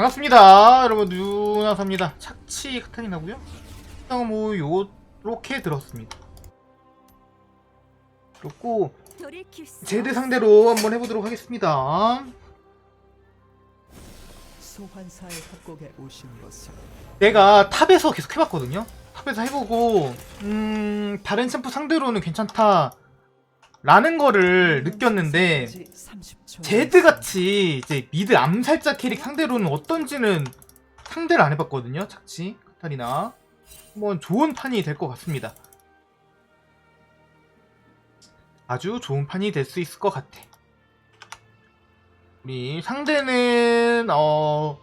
반갑습니다. 여러분 누나사입니다. 착취 카타리나고요? 뭐 요렇게 들었습니다. 그렇고 제드 상대로 한번 해보도록 하겠습니다. 내가 탑에서 계속 해봤거든요? 탑에서 해보고 음 다른 챔프 상대로는 괜찮다 라는 거를 느꼈는데 30초 제드같이 이제 미드 암살자 캐릭 상대로는 어떤지는 상대를 안 해봤거든요. 착취, 카타리나. 한번 좋은 판이 될 것 같습니다. 아주 좋은 판이 될 수 있을 것 같아. 우리 상대는 어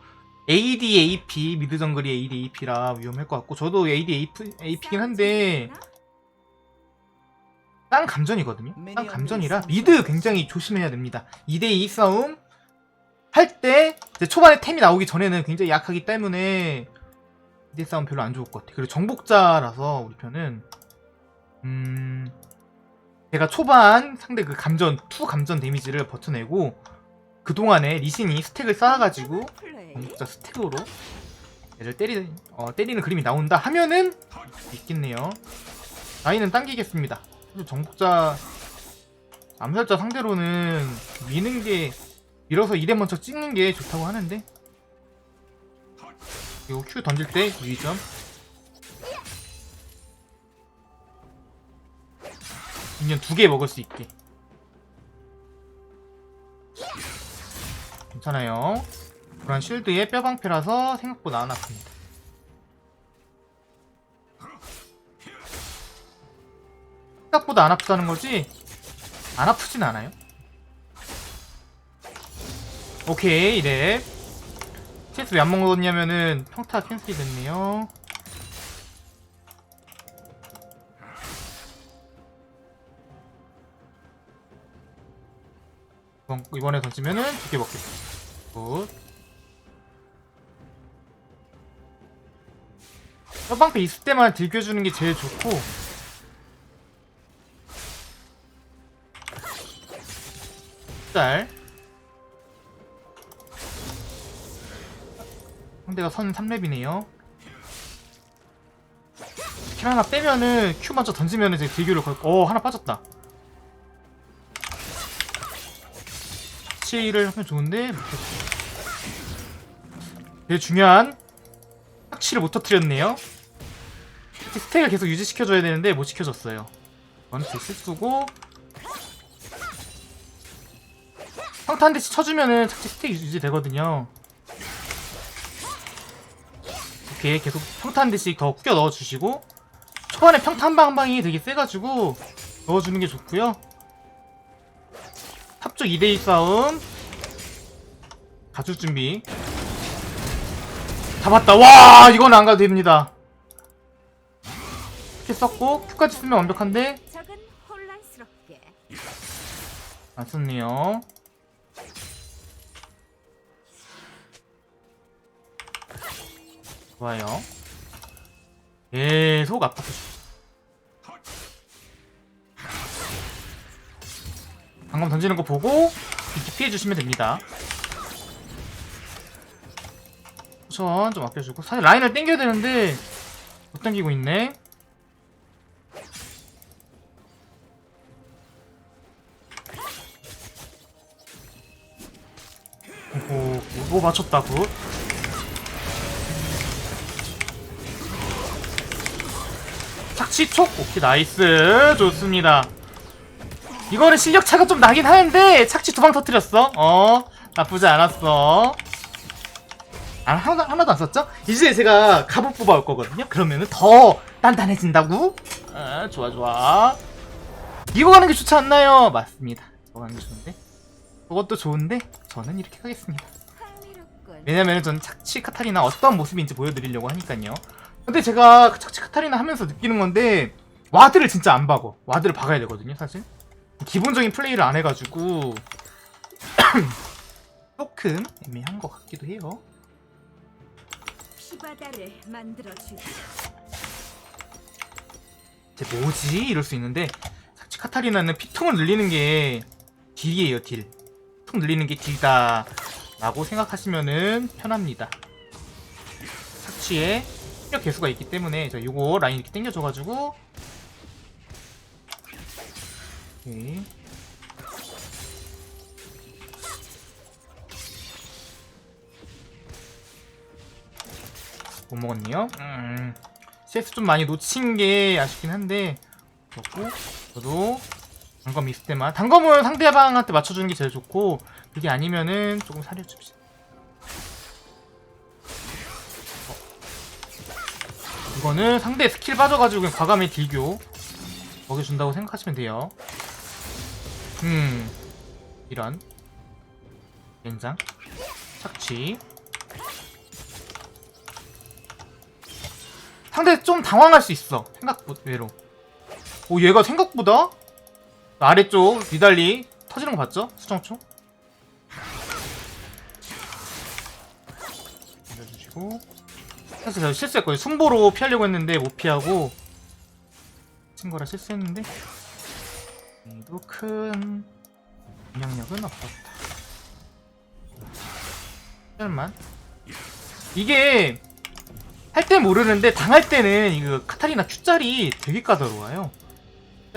AD AP 미드 정글이 AD AP라 위험할 것 같고 저도 AD AP, AP긴 한데 딴 감전이거든요. 딴 감전이라 미드 굉장히 조심해야 됩니다. 2대2 싸움 할 때 초반에 템이 나오기 전에는 굉장히 약하기 때문에 2대 싸움 별로 안 좋을 것 같아. 그리고 정복자라서 우리 편은 음 제가 초반 상대 그 감전 투 감전 데미지를 버텨내고 그 동안에 리신이 스택을 쌓아가지고. 정복자 스택으로 얘를 때리 어, 때리는 그림이 나온다 하면은 있겠네요. 라인은 당기겠습니다. 정복자 암살자 상대로는 미는 게 밀어서 2대 먼저 찍는 게 좋다고 하는데? 이거 Q 던질 때 유의점. 인연 두 개 먹을 수 있게. 괜찮아요. 그런 쉴드에 뼈방패라서 생각보다 안 아픕니다 생각보다 안 아프다는 거지? 안 아프진 않아요? 오케이 이래. CS 왜 안 먹었냐면은 평타 캔슬이 됐네요. 이번, 이번에 던지면은 두 개 먹겠다 굿. 뼈방패 있을 때만 들겨주는 게 제일 좋고 짤 상대가 선 3렙이네요. 스킬 하나 빼면은 Q 먼저 던지면은 이제 딜교를 걸, 어 하나 빠졌다. 착취를 하면 좋은데 되게 중요한 착취를 못 터뜨렸네요. 스택을 계속 유지시켜줘야 되는데 못 시켜줬어요. 제 실수고 평타 한 대씩 쳐주면은 착지 스택 유지되거든요. 이렇게 계속 평타 한 대씩 더 꾸겨 넣어주시고 초반에 평타 한 방 한 방이 되게 세가지고 넣어주는 게 좋고요. 탑쪽 2대2 싸움 가줄 준비 잡았다 와 이건 안 가도 됩니다 이렇게 썼고 Q까지 쓰면 완벽한데 안 썼네요. 좋아요. 계속 아파서 방금 던지는 거 보고 이렇게 피해 주시면 됩니다. 우선 좀 아껴주고 사실 라인을 당겨야 되는데 못 당기고 있네. 오, 오 맞췄다 굿. 시촉 오케이 나이스 좋습니다. 이거는 실력 차가 좀 나긴 하는데 착취 두방 터뜨렸어. 어 나쁘지 않았어. 아 하나 하나도 안 썼죠? 이제 제가 갑옷 뽑아올 거거든요. 그러면은 더 단단해진다고. 아 좋아 좋아. 이거 가는 게 좋지 않나요? 맞습니다. 이거 가는 게 좋은데. 그것도 좋은데 저는 이렇게. 흥미롭군. 왜냐면 전 착취 카타리나 어떤 모습인지 보여드리려고 하니까요. 근데 제가 그 착취 카타리나 하면서 느끼는 건데 와드를 진짜 안 박어. 와드를 박아야 되거든요, 사실. 기본적인 플레이를 안 해가지고 조금 애매한 것 같기도 해요. 피바다를 만들어 주지. 쟤 뭐지? 이럴 수 있는데 착취 카타리나는 피통을 늘리는 게 딜이에요, 딜. 피통 늘리는 게 딜다. 라고 생각하시면은 편합니다. 착취에 출력 개수가 있기 때문에 저 요거 라인 이렇게 당겨줘가지고 오케이. 못 먹었네요. 음, CS 좀 많이 놓친 게 아쉽긴 한데 그렇고 저도 단검 있을 때만 단검은 상대방한테 맞춰주는 게 제일 좋고 그게 아니면은 조금 살려줍시다. 이거는 상대 스킬 빠져가지고 그냥 과감히 딜교 먹여준다고 생각하시면 돼요. 음 이런. 연장. 착취. 상대 좀 당황할 수 있어 생각보다 외로. 오 얘가 생각보다 아래쪽 니달리 터지는 거 봤죠? 수정초 올려주시고 사실 저 실수했거든요 순보로 피하려고 했는데 못 피하고 친 거라 실수했는데 얘도 큰 영향력은 없었다 설만 이게 할 때 모르는데 당할 때는 이거 카타리나 Q짤이 되게 까다로워요.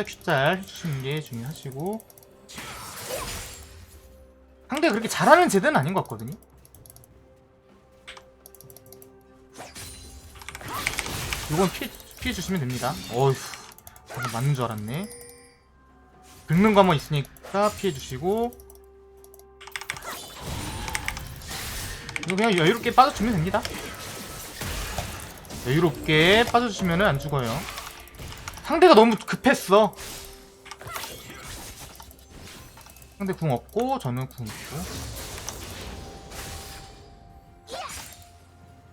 Q짤 해주시는 게 중요하시고 상대가 그렇게 잘하는 제대는 아닌 것 같거든요. 이건 피해, 피해 주시면 됩니다. 어휴, 맞는 줄 알았네. 긁는 거 한번 있으니까 피해 주시고 이거 그냥 여유롭게 빠져주면 됩니다. 여유롭게 빠져주시면 안 죽어요. 상대가 너무 급했어. 상대 궁 없고 저는 궁 있고.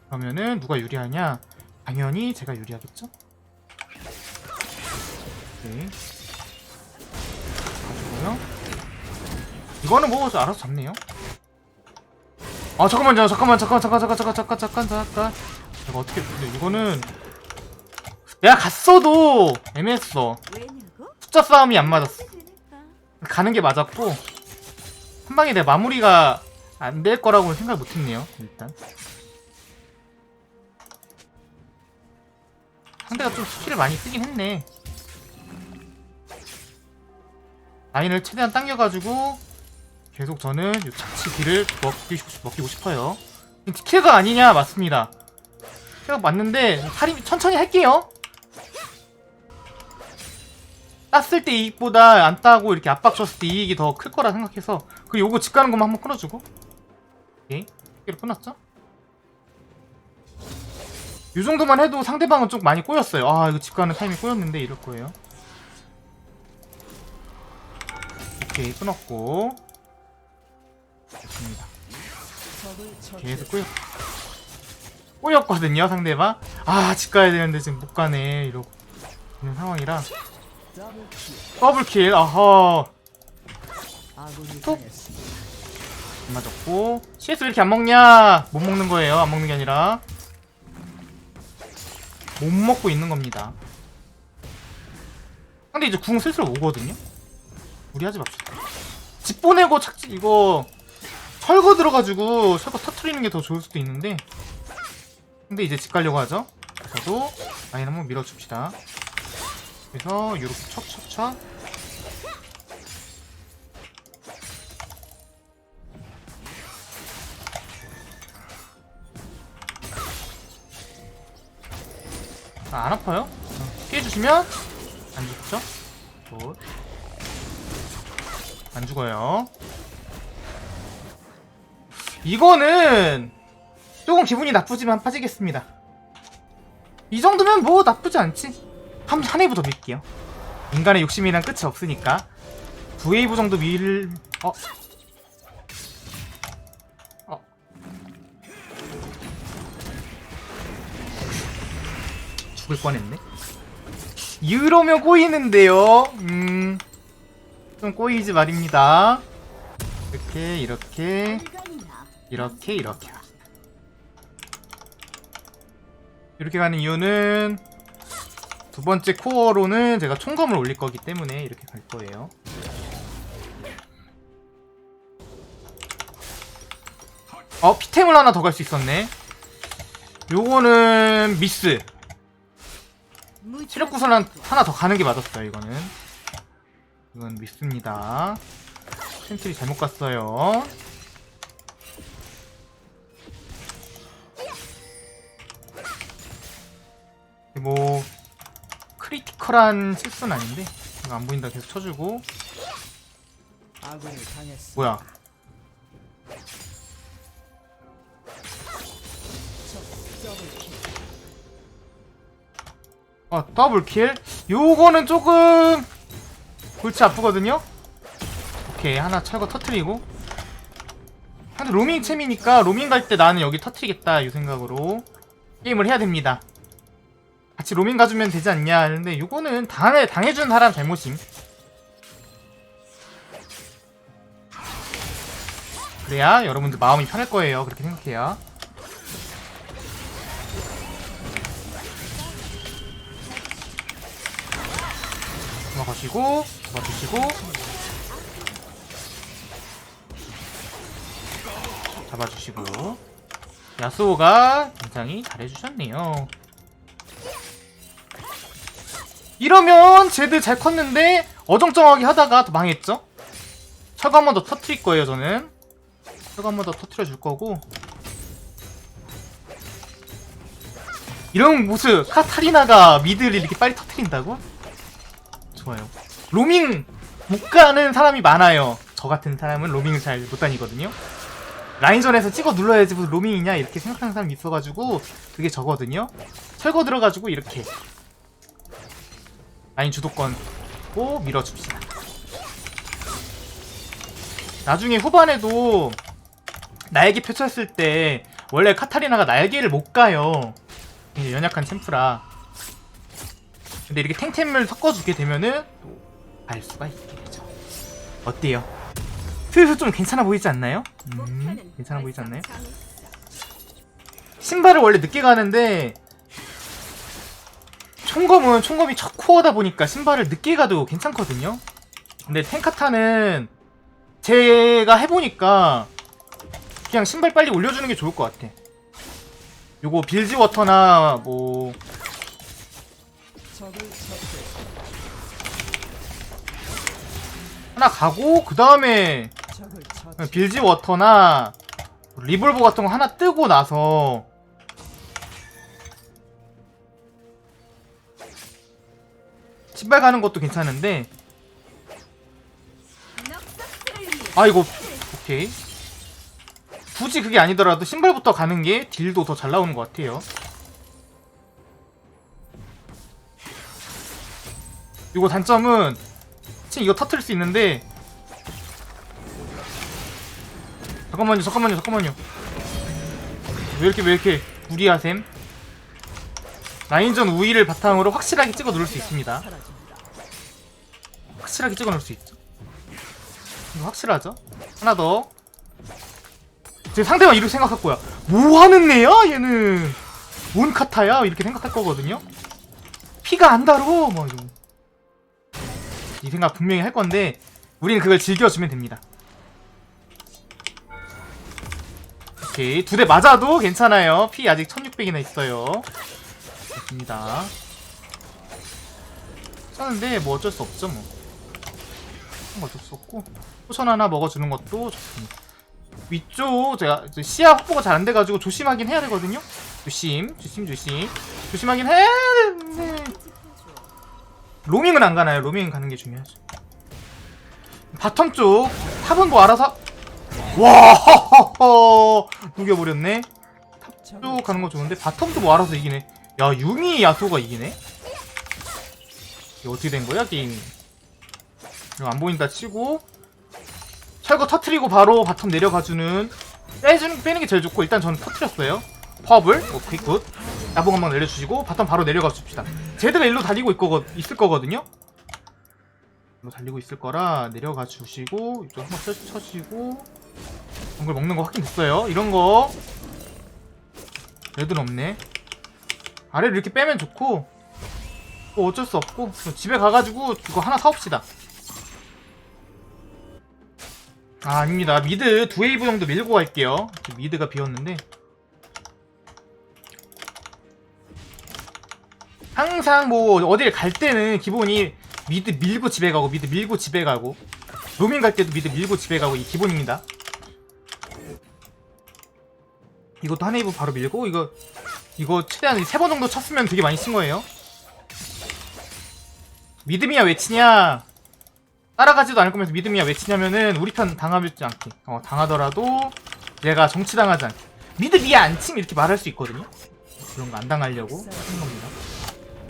그러면은 누가 유리하냐? 당연히 제가 유리하겠죠? 오케이. 가지고요. 이거는 뭐 알아서 잡네요. 아 잠깐만요 잠깐만 잠깐 잠깐 잠깐 잠깐 잠깐 잠깐 잠깐 내가 어떻게 근데 이거는 내가 갔어도 애매했어? 숫자 싸움이 안 맞았어. 가는 게 맞았고 한 방에 내 마무리가 안 될 거라고 생각 못했네요 일단 상대가 좀 스킬을 많이 쓰긴 했네. 라인을 최대한 당겨가지고 계속 저는 이 먹이고, 싶- 먹이고 싶어요. 티케가 아니냐? 맞습니다. 티케가 맞는데 할인 천천히 할게요. 땄을 때 이익보다 안 따고 이렇게 압박 줬을 때 이익이 더 클 거라 생각해서 그리고 요거 집 가는 것만 한번 끊어주고. 오케이. 이렇게 끊었죠? 요 정도만 해도 상대방은 좀 많이 꼬였어요. 아 이거 집 가는 타이밍 꼬였는데 이럴 거예요. 오케이 끊었고. 좋습니다. 계속 꼬였 꼬였거든요 상대방. 아 집 가야 되는데 지금 못 가네. 이러고 있는 상황이라. 더블킬 아하. 톡. 맞았고. CS 왜 이렇게 안 먹냐? 못 먹는 거예요. 안 먹는 게 아니라 못 먹고 있는 겁니다. 근데 이제 궁 슬슬 오거든요? 무리하지 맙시다. 집 보내고 착지 이거 철거 들어가지고 철거 터트리는 게 더 좋을 수도 있는데. 근데 이제 집 가려고 하죠? 저도 라인 한번 밀어줍시다. 그래서 이렇게 척척척 아, 안 아파요? 어, 피해주시면 안 죽죠? 굿. 안 죽어요. 이거는 조금 기분이 나쁘지만 빠지겠습니다. 이 정도면 뭐 나쁘지 않지. 한, 한 웨이브 더 밀게요. 인간의 욕심이란 끝이 없으니까. 두 웨이브 정도 밀, 어. 어. 죽을 뻔했네. 이러면 꼬이는데요. 음, 좀 꼬이지 말입니다. 이렇게 이렇게. 이렇게 이렇게 이렇게 가는 이유는 두 번째 코어로는 제가 총검을 올릴 거기 때문에 이렇게 갈 거예요. 어 피템을 하나 더 갈 수 있었네 요거는 미스 체력 구슬 한- 하나 더 가는 게 맞았어요 이거는. 이건 미스입니다. 센트리 잘못 갔어요. 뭐 크리티컬한 실수는 아닌데 이거 안 보인다 계속 쳐주고. 뭐야 어 더블킬? 요거는 조금 골치 아프거든요? 오케이 하나 철거 터트리고. 근데 로밍 챔이니까 로밍 갈 때 나는 여기 터트리겠다 이 생각으로 게임을 해야 됩니다. 같이 로밍 가주면 되지 않냐? 하는데 요거는 당해, 당해준 사람 잘못임. 그래야 여러분들 마음이 편할 거예요. 그렇게 생각해요 잡아가시고 잡아주시고. 잡아주시고. 야스오가 굉장히 잘해주셨네요. 이러면 제드 잘 컸는데 어정쩡하게 하다가 더 망했죠? 철거 한번 더 터트릴 거예요 저는. 철거 한번 더 터트려 줄 거고. 이런 모습 카타리나가 미드를 이렇게 빨리 터트린다고? 좋아요. 로밍 못 가는 사람이 많아요. 저 같은 사람은 로밍을 잘 못 다니거든요. 라인전에서 찍어 눌러야지 무슨 로밍이냐 이렇게 생각하는 사람이 있어가지고 그게 저거든요. 철거 들어가지고 이렇게 라인 주도권 고 밀어줍시다. 나중에 후반에도 날개 펼쳤을 때 원래 카타리나가 날개를 못 가요. 연약한 챔프라. 근데 이렇게 탱템을 섞어주게 되면은 알 수가 있게 되죠. 어때요? 슬슬 좀 괜찮아 보이지 않나요? 음, 괜찮아 보이지 않나요? 신발을 원래 늦게 가는데 총검은 총검이 첫 코어다 보니까 신발을 늦게 가도 괜찮거든요. 근데 탱카타는 제가 해보니까 그냥 신발 빨리 올려주는 게 좋을 것 같아. 요거 빌지 워터나 뭐. 하나 가고 그 다음에. 빌지 워터나 리볼버 같은 거 하나 뜨고 나서 신발 가는 것도 괜찮은데. 아 이거 오케이. 굳이 그게 아니더라도 신발부터 가는 게 딜도 더 잘 나오는 것 같아요 이거 단점은 친 이거 터트릴 수 있는데 잠깐만요 잠깐만요 잠깐만요 왜 이렇게 왜 이렇게 무리하셈 라인전 우위를 바탕으로 확실하게 찍어 누를 수 있습니다. 확실하게 찍어 놓을 수 있죠. 확실하죠? 하나 더. 제 상대방 이렇게 생각할 거야. 뭐 하는 애야? 얘는. 뭔 카타야? 이렇게 생각할 거거든요? 피가 안 달어! 막 이러고. 이 생각 분명히 할 건데, 우리는 그걸 즐겨주면 됩니다. 오케이. 두 대 맞아도 괜찮아요. 피 아직 1600이나 있어요. 좋습니다. 괜찮은데, 뭐 어쩔 수 없죠, 뭐. 뭐 어쩔 수 없고 포션 하나 먹어주는 것도 좋습니다 위쪽 제가 시야 확보가 잘 안 돼가지고 조심하긴 해야 되거든요 조심 조심 조심 조심하긴 해야 되는데 로밍은 안 가나요? 로밍은 가는 게 중요하죠. 바텀 쪽 탑은 뭐 알아서 와 허허허 녹여버렸네. 쭉 가는 거 좋은데 바텀도 뭐 알아서 이기네. 야 유미 야소가 이기네? 이게 어떻게 된 거야 게임이 이거 안 보인다 치고 철거 터트리고 바로 바텀 내려가주는 빼주는 빼는 게 제일 좋고 일단 저는 터트렸어요 퍼블? 오케이 굿. 야봉 한번 내려주시고 바텀 바로 내려가 줍시다. 제드가 일로 달리고 있거, 있을 거거든요? 일로 달리고 있을 거라 내려가 주시고 이쪽 한번 쳐, 쳐주시고. 정글 먹는 거 확인됐어요. 이런 거. 레드는 없네. 아래로 이렇게 빼면 좋고 뭐 어쩔 수 없고. 집에 가가지고 이거 하나 사옵시다. 아 아닙니다. 미드 두 웨이브 정도 밀고 갈게요. 미드가 비었는데 항상 뭐 어딜 갈 때는 기본이 미드 밀고 집에 가고 미드 밀고 집에 가고. 로밍 갈 때도 미드 밀고 집에 가고 이 기본입니다. 이것도 한 웨이브 바로 밀고 이거 이거 최대한 세 번 정도 쳤으면 되게 많이 친 거예요. 믿음이야 외치냐? 따라가지도 않을 거면서 믿음이야 외치냐면은 우리 편 당하지 않게. 어, 당하더라도 얘가 정치당하지 않게. 믿음이야 안침 이렇게 말할 수 있거든요. 그런 거 안 당하려고 하는 겁니다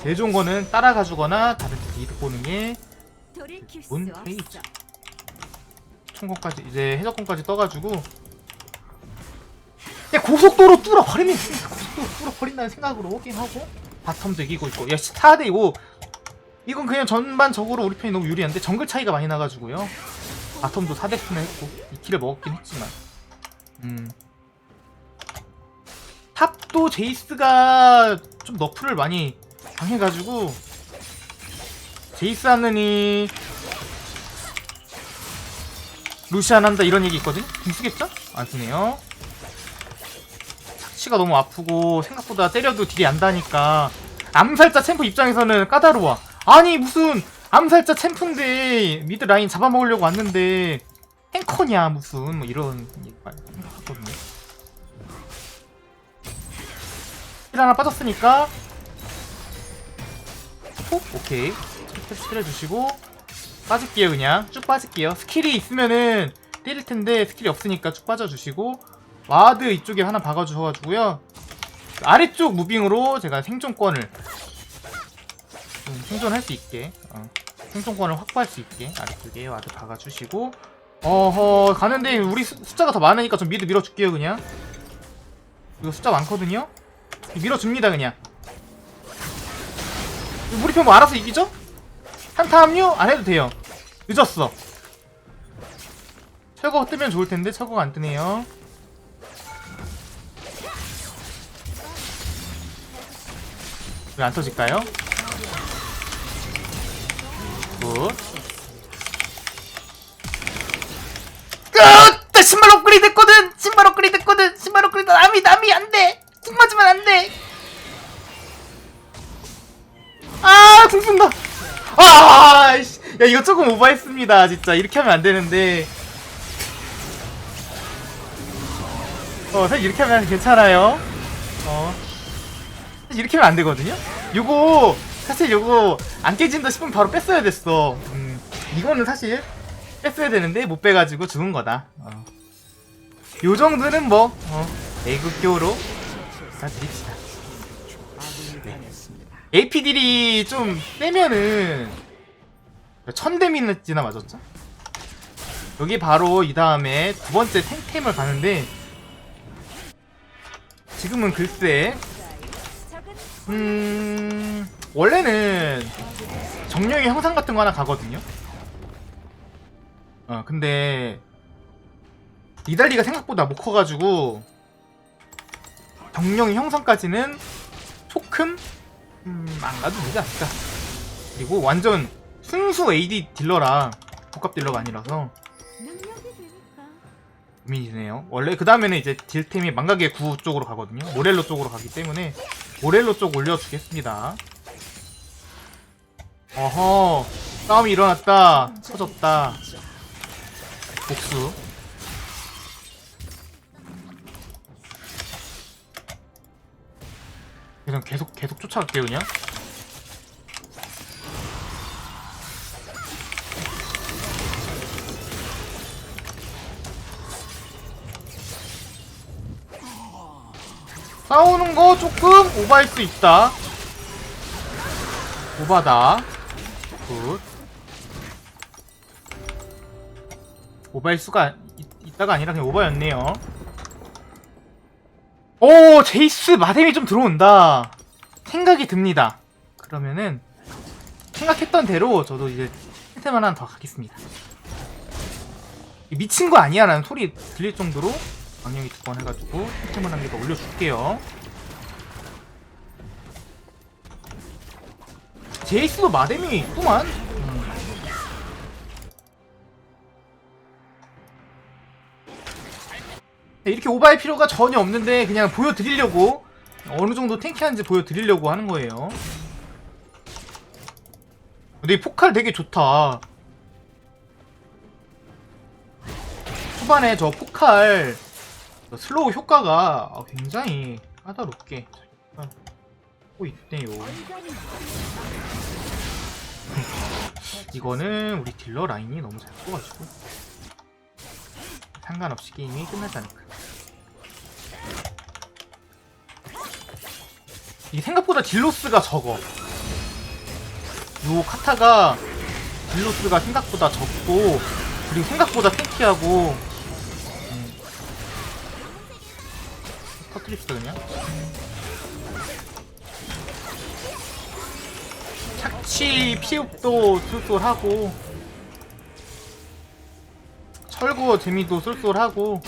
제일 좋은 거는 따라가 주거나 다른 데서 이득 보는 게 없어. 페이지? 총권까지 이제 해적권까지 떠가지고. 야 고속도로 뚫어버리면 고속도로 뚫어버린다는 생각으로 오긴 하고. 바텀도 이기고 있고. 야 4대 이거. 이건 그냥 전반적으로 우리 편이 너무 유리한데 정글 차이가 많이 나가지고요. 바텀도 4대 스나 했고 2킬을 먹었긴 했지만. 음. 탑도 제이스가 좀 너프를 많이 당해가지고 제이스 하느니 루시안 한다 이런 얘기 있거든? 공 쓰겠죠? 안 쓰네요. 착취가 너무 아프고 생각보다 때려도 딜이 안 다니까 암살자 챔프 입장에서는 까다로워. 아니 무슨 암살자 챔프인데 미드 라인 잡아먹으려고 왔는데 탱커냐 무슨 뭐 이런 생각했거든요. 힐 하나 빠졌으니까 톡 오케이. 패스 때려주시고 빠질게요 그냥. 쭉 빠질게요. 스킬이 있으면은 때릴 텐데 스킬이 없으니까 쭉 빠져주시고 와드 이쪽에 하나 박아주셔가지고요. 아래쪽 무빙으로 제가 생존권을 좀 생존할 수 있게 어, 생존권을 확보할 수 있게 아래쪽에 와드 박아주시고. 어허 가는데 우리 수- 숫자가 더 많으니까 좀 미드 밀어줄게요 그냥. 이거 숫자 많거든요? 밀어줍니다 그냥 우리 편 뭐 알아서 이기죠? 한타 합류 안 해도 돼요. 늦었어. 철거 뜨면 좋을 텐데 철거가 안 뜨네요. 왜 안 터질까요? 굿. 끝! 나 신발 업그레이드 했거든! 신발 업그레이드 했거든! 신발 야, 이거 조금 오버했습니다. 진짜. 이렇게 하면 안 되는데. 어, 사실 이렇게 하면 괜찮아요. 어. 사실 이렇게 하면 안 되거든요? 요거, 사실 요거, 안 깨진다 싶으면 바로 뺐어야 됐어. 음, 이거는 사실, 뺐어야 되는데, 못 빼가지고 죽은 거다. 어. 요 정도는 뭐, 어, 애국교로, 다 드립시다. 아군이 당했습니다. APD이 좀 세면은 천 데미지나 맞았죠? 여기 바로 이 다음에 두 번째 탱템을 가는데 지금은 글쎄 음 원래는 정령의 형상 같은 거 하나 가거든요. 어 근데 이달리가 생각보다 못 커가지고 정령의 형상까지는 조금 음, 안 가도 되지 않을까. 그리고 완전 순수 AD 딜러라 복합 딜러가 아니라서 능력이 되니까. 고민이 드네요. 원래 그 다음에는 이제 딜템이 망각의 구 쪽으로 가거든요. 모렐로 쪽으로 가기 때문에 모렐로 쪽 올려주겠습니다. 어허 싸움이 일어났다. 터졌다. 복수. 그냥 계속 계속 쫓아갈게요 그냥. 싸우는 거 조금 오바할 수 있다. 오바다. 굿. 오바일 수가 있, 있다가 아니라 그냥 오바였네요. 오, 제이스 마뎀이 좀 들어온다. 생각이 듭니다. 그러면은 생각했던 대로 저도 이제 템 하나 더 가겠습니다. 미친 거 아니야 라는 소리 들릴 정도로 강령이 두 번 해가지고 템을 한개더 올려줄게요. 제이스도 마뎀이 있구만. 음. 이렇게 오버할 필요가 전혀 없는데 그냥 보여드리려고 어느 정도 탱키한지 보여드리려고 하는 거예요. 근데 이 포칼 되게 좋다. 초반에 저 포칼 슬로우 효과가 굉장히 까다롭게 하고 있네요. 이거는 우리 딜러 라인이 너무 잘 뽑아주고 상관없이 게임이 끝나지 않을까. 이게 생각보다 딜로스가 적어. 요 카타가 딜로스가 생각보다 적고 그리고 생각보다 탱키하고 터트립시다 그냥. 착취 피읍도 쏠쏠하고 철거 재미도 쏠쏠하고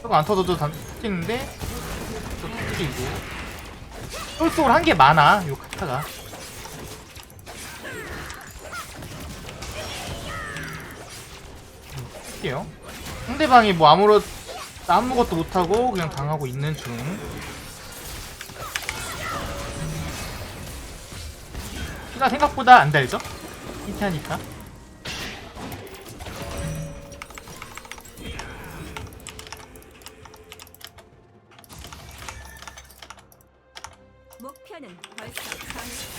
저거 안 터져도 다 터지는데 또 터뜨리고. 쏠쏠한 게 많아 요 카타가. 할게요. 상대방이 뭐 아무렇 아무것도 못하고 그냥 당하고 있는 중. 피가 생각보다 안 달죠? 히트하니까. 목표는 벌써 정했어.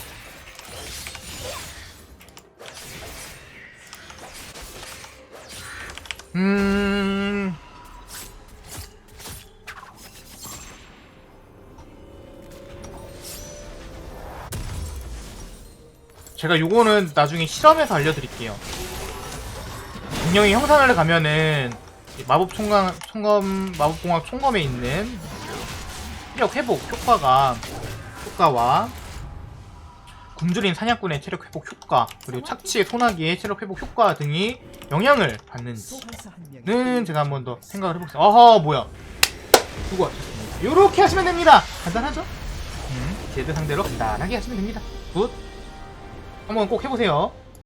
음. 제가 요거는 나중에 실험해서 알려드릴게요. 분명히 형상을 가면은 이 마법 총각, 총검, 마법공학 총검에 있는 체력 회복 효과가 효과와 굶주린 사냥꾼의 체력 회복 효과 그리고 착취의 소나기의 체력 회복 효과 등이 영향을 받는지 소환사 한 명이 는 제가 한번 더 생각을 해보겠습니다. 어허 뭐야 하셨습니다. 요렇게 하시면 됩니다. 간단하죠? 음, 제드 상대로 간단하게 하시면 됩니다. 굿. 한번 꼭 해보세요.